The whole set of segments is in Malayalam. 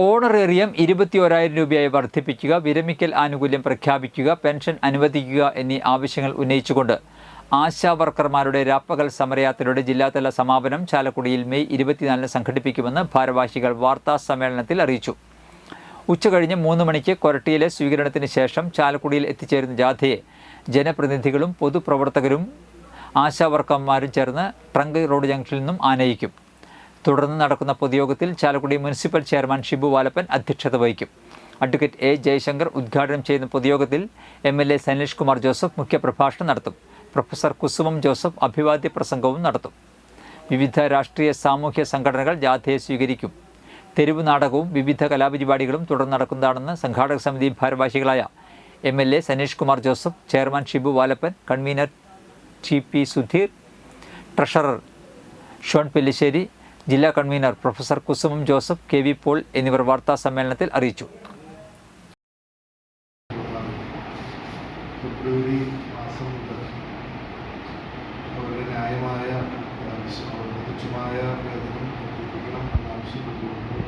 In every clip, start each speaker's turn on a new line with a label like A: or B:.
A: ഓണറേറിയം ഇരുപത്തി ഓരായിരം രൂപയായി വർദ്ധിപ്പിക്കുക വിരമിക്കൽ ആനുകൂല്യം പ്രഖ്യാപിക്കുക പെൻഷൻ അനുവദിക്കുക എന്നീ ആവശ്യങ്ങൾ ഉന്നയിച്ചുകൊണ്ട് ആശാവർക്കർമാരുടെ രാപ്പകൽ സമരയാത്രയുടെ ജില്ലാതല സമാപനം ചാലക്കുടിയിൽ മെയ് ഇരുപത്തിനാലിന് സംഘടിപ്പിക്കുമെന്ന് ഭാരവാഹികൾ വാർത്താ സമ്മേളനത്തിൽ അറിയിച്ചു. ഉച്ചകഴിഞ്ഞ് മൂന്ന് മണിക്ക് കൊരട്ടിയിലെ സ്വീകരണത്തിന് ശേഷം ചാലക്കുടിയിൽ എത്തിച്ചേരുന്ന ജാഥയെ ജനപ്രതിനിധികളും പൊതുപ്രവർത്തകരും ആശാവർക്കർമാരും ചേർന്ന് ട്രങ്ക് റോഡ് ജംഗ്ഷനിൽ നിന്നും ആനയിക്കും. തുടർന്ന് നടക്കുന്ന പൊതുയോഗത്തിൽ ചാലക്കുടി മുനിസിപ്പൽ ചെയർമാൻ ഷിബു വാലപ്പൻ അധ്യക്ഷത വഹിക്കും. അഡ്വക്കേറ്റ് എ ജയശങ്കർ ഉദ്ഘാടനം ചെയ്യുന്ന പൊതുയോഗത്തിൽ M L A Saneesh Kumar Joseph മുഖ്യപ്രഭാഷണം നടത്തും. പ്രൊഫസർ കുസുമം ജോസഫ് അഭിവാദ്യ പ്രസംഗവും നടത്തും. വിവിധ രാഷ്ട്രീയ സാമൂഹ്യ സംഘടനകൾ ജാഥയെ സ്വീകരിക്കും. തെരുവ് നാടകവും വിവിധ കലാപരിപാടികളും തുടർന്ന് നടക്കുന്നതാണെന്ന് സംഘാടക സമിതി ഭാരവാഹികളായ M L A Saneesh Kumar Joseph chairman Shibu Valappan convener T P Sudheer treasurer Shone Pellissery ജില്ലാ convener professor Kusumam Joseph K V Paul എന്നിവർ വാർത്താ സമ്മേളനത്തിൽ അറിയിച്ചു.
B: ഫെബ്രുവരി മാസം മുതൽ അവരുടെ ന്യായമായ തുച്ഛമായ വേതനം വർദ്ധിപ്പിക്കണം എന്നാവശ്യപ്പെട്ടുകൊണ്ട്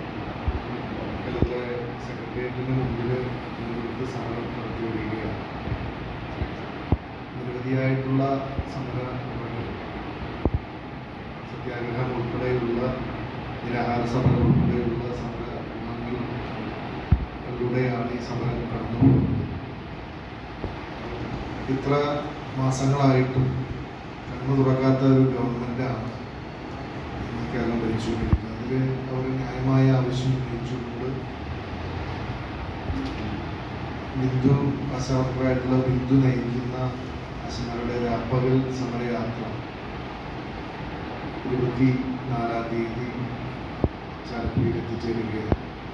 B: സെക്രട്ടേറിയറ്റിന് മുമ്പിൽ നേതൃത്വ സമരം നടത്തി വരികയാണ്. നിരവധിയായിട്ടുള്ള സമര സത്യാഗ്രഹം ഉൾപ്പെടെയുള്ള നിരാഹാര സമരം ഉൾപ്പെടെയുള്ള സമരങ്ങളിലൂടെയാണ് ഈ സമരം കടന്നുപോകുന്നത് ഇത്ര മാസങ്ങളായിട്ടും കണ്ണു തുറക്കാത്ത ഒരു ഗവൺമെന്റാണ് ഇന്ന് കേരളം ഭരിച്ചുകൊണ്ടിരിക്കുന്നത്. അതിൽ അവർ ന്യായമായ ആവശ്യം ഉന്നയിച്ചുകൊണ്ട് ബിന്ദു അസവർക്കറായിട്ടുള്ള ബിന്ദു നയിക്കുന്ന അസമരുടെ രാപ്പകൽ സമരയാത്ര ഇരുപത്തി നാലാം തീയതി ചാലക്കുടിയിൽ എത്തിച്ചേരുകയാണ്